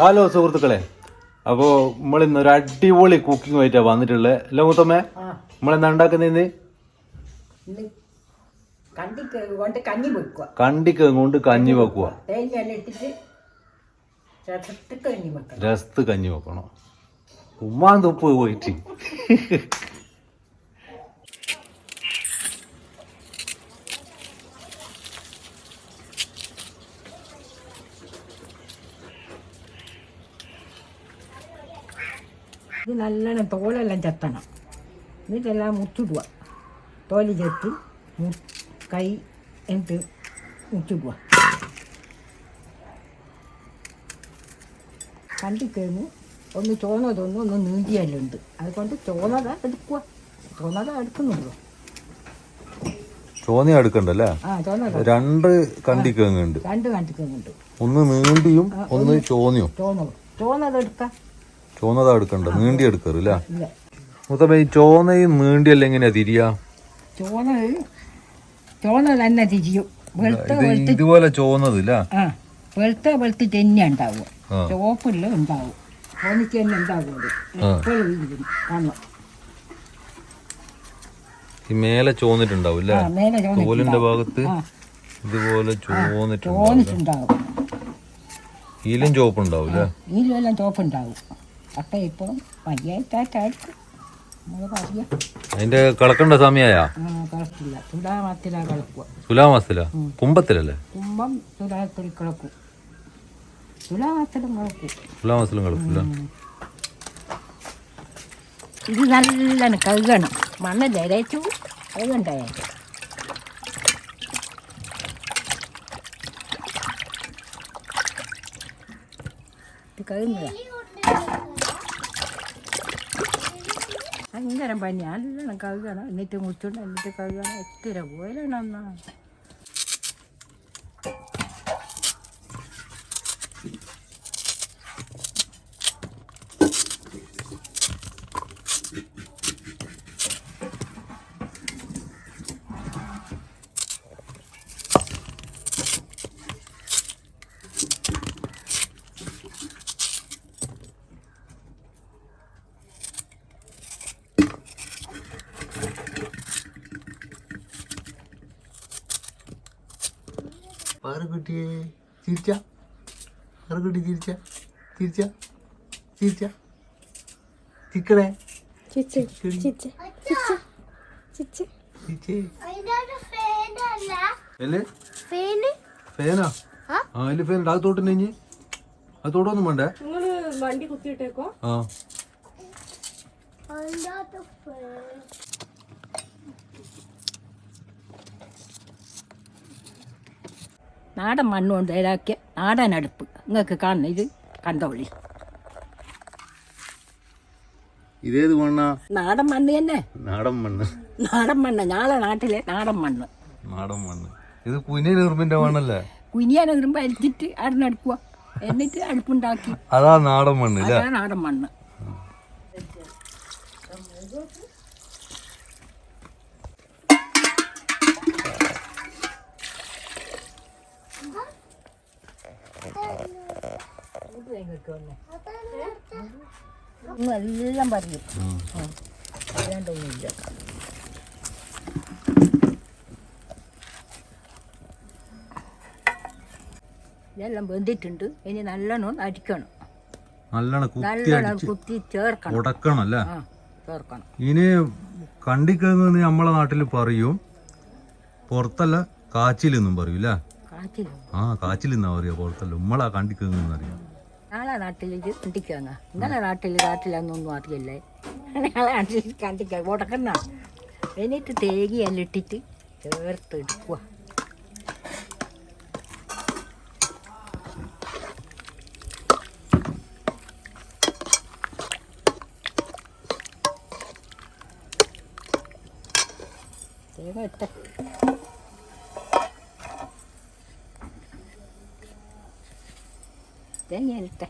Hello സുഹൃത്തുക്കളെ. അപ്പോ നമ്മൾ ഇന്ന് ഒരു അടിപൊളി കുക്കിംഗ് ആയിട്ടാ വന്നിട്ടുള്ളത് അല്ലെ മുത്തമ്മേ? നമ്മൾ നമ്മളെന്താ ഉണ്ടാക്കുന്നത് ഇന്ന്? കണ്ടിക്ക് കൊണ്ട് കഞ്ഞി വെക്കുക കണ്ടിക്ക് കൊണ്ട് കഞ്ഞി വെക്കുക തേങ്ങ എല്ലാം രസത്ത് കഞ്ഞി വെക്കണോ. രസത്ത് കഞ്ഞി വെക്കണം. ഉമ്മാൻ തുപ്പ് പോയിട്ട്. ഇത് നല്ലോണം തോലെല്ലാം ചെത്തണം. എന്നിട്ടെല്ലാം മുത്തിടുക. തോൽ ചെത്തി മു കൈ എന്നിട്ട് മുത്തിടുക. കണ്ടിക്കഴിഞ്ഞ് ഒന്ന് ചോന്നതൊന്നും ഒന്ന് നീണ്ടിയല്ലുണ്ട് അതുകൊണ്ട് ചോന്നത എടുക്കുക. ചോന്നത എടുക്കുന്നുള്ളൂ. ചോന്നി എടുക്കണ്ടല്ലേ? രണ്ട് കണ്ടിക്കുണ്ട് രണ്ട് കണ്ടിക്കുന്നുണ്ട് ഒന്ന് നീണ്ടിയും ഒന്ന് ചോന്നിയും ചോന്നത് ചോന്നത് എടുക്കാം. ചോന്നതാ എടുക്കണ്ട നീണ്ടി എടുക്കറില്ല മുത്തമ്മ ഈ ചോന്നയും നീണ്ടിയല്ല എങ്ങനെയാ തിരിയാ? തന്നെ ഇതുപോലെ ചോന്നത് ഇല്ല? ആ വെളുത്ത തന്നെ ഉണ്ടാവും. തന്നെ എപ്പോഴും ഈ മേലെ ചോന്നിട്ടുണ്ടാവും അല്ലേ ആ മേലെ ചോന്നിട്ടുണ്ടാവും. തോലിന്റെ ഭാഗത്ത് ഇതുപോലെ ചോന്നിട്ടുണ്ടാവും ഈലും ചോപ്പുണ്ടാവും അല്ലേ എല്ലാം ചോപ്പുണ്ടാവും അപ്പം ഇപ്പം പറയാം. അതിന്റെ കളക്കണ്ട സമയായ? തുലാമാസത്തിലാ തുലാമാസത്തില കുംഭത്തിലല്ലേ കുമ്പം തുലാത്തിൽ കിളക്കും. തുലാമത്തിലും കളക്കും. തുലാമാസത്തിലും കളക്കില്ല? ഇത് നല്ലോണം കഴുകണം. മണ്ണ് നിരച്ചു കഴുകണ്ടേ? ഇത് ഭയങ്കര പനി നല്ലോണം കഴുകണം എന്നിട്ട് മുച്ചുണ്ട് എന്നിട്ട് കഴുകണം എത്ര പോലെയാണെന്നാ പാറക്കുട്ടിയെ ചിരിച്ച പാറക്കുട്ടി ചിരിച്ച ചിരിച്ച ചിരിച്ച ചിക്കണേ ഫാന്? ഫേനാ? ആ? അതിൽ തോട്ടൊന്നും വേണ്ടേ? വണ്ടി കുത്തിയിട്ടേക്കോ? ആ. അതിനകത്ത് ഫാൻ നാടൻ മണ്ണ് കൊണ്ട് ഇതാക്കിയ നാടൻ അടുപ്പ്. നിങ്ങൾക്ക് കാണുന്ന ഇത് കണ്ടോളി. ഇതേത് മണ്ണാ? നാടൻ മണ്ണ് തന്നെ. നാടൻ മണ്ണ്. നാടൻ മണ്ണ്. ഞങ്ങളെ നാട്ടിലെ നാടൻ മണ്ണ്. നാടൻ മണ്ണ്. ഇത് കുനിയ ഉറുമ്പിന്റെ മണ്ണല്ലേ? കുനിയൻ ഉറുമ്പ് അരിച്ചിട്ട് അരിഞ്ഞെടുക്കുക എന്നിട്ട് അടുപ്പുണ്ടാക്കി. അതാ നാടൻ മണ്ണ് അതാ നാടൻ മണ്ണ്. എല്ലാം പറയും. അറിയാണ്ടൊന്നുമില്ല ഇതെല്ലാം വെന്തിട്ടുണ്ട്. ഇനി നല്ലോണം അടിക്കണം. നല്ലോണം കുത്തി ചേർക്കണം. ഉടക്കണം അല്ലേ? ചേർക്കണം. ഇനി കണ്ടിക്കുന്ന നമ്മളെ നാട്ടിൽ പറയും പുറത്തല്ല കാച്ചിലെന്നും പറയൂല ആ കാച്ചിലെന്നാ പറയാ പുറത്തല്ല. ഉമ്മളാ കണ്ടിക്കെന്ന് അറിയാം നാട്ടിലേക്ക് ഇത് ഇന്നലെ നാട്ടിൽ കാട്ടിലൊന്നും അറിയില്ലേ? ഞങ്ങളെ നാട്ടിൽ കണ്ടിക്ക ഉടക്കണ എന്നിട്ട് തേങ്ങയെല്ലാം ഇട്ടിട്ട് ചേർത്ത് എടുക്കുക തേങ്ങ ഇട്ട. തേങ്ങ ഇട്ട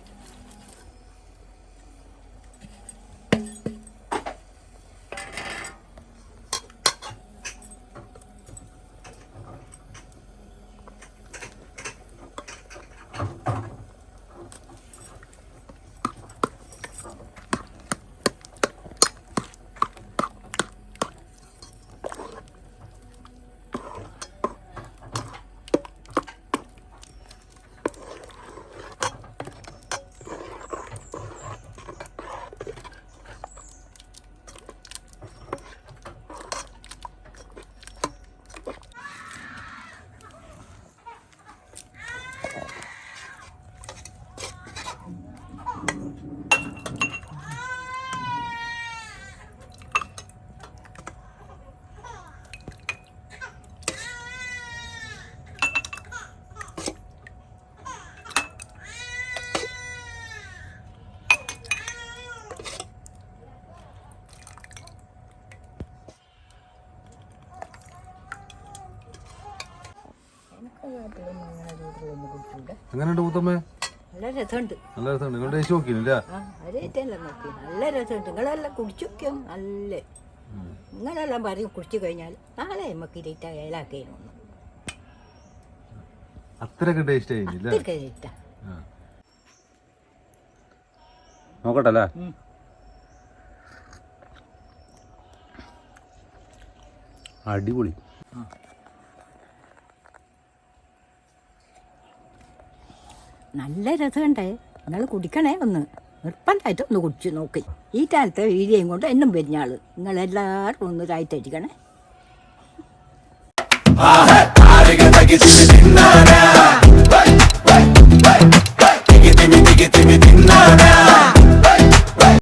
എങ്ങനെയുണ്ട് മുത്തമ്മേ? നല്ല രസമുണ്ട്. നല്ല രസമുണ്ട്. നിങ്ങൾ ടേസ്റ്റ് നോക്കിയില്ല നല്ല രസമുണ്ട്. നിങ്ങളെല്ലാം കുടിച്ചു നോക്കിയോ നല്ല നിങ്ങളെല്ലാം പറയും കുടിച്ചു കഴിഞ്ഞാൽ നാളെ നമുക്ക് ഇരട്ട ഏലാക്കേനു അത്രയൊക്കെ ടേസ്റ്റ് ഇരട്ട. നോക്കട്ടെ അല്ലേ അടിപൊളി. നല്ല രസമുണ്ടേ നിങ്ങൾ കുടിക്കണേ ഒന്ന് നിർബന്ധമായിട്ട് ഒന്ന് കുടിച്ച് നോക്കി ഈ കാലത്തെ വീഡിയോയും കൊണ്ട് എന്നും പെരിഞ്ഞാൾ നിങ്ങളെല്ലാവരും ഒന്ന് രായിട്ടടിക്കണേ Tiggity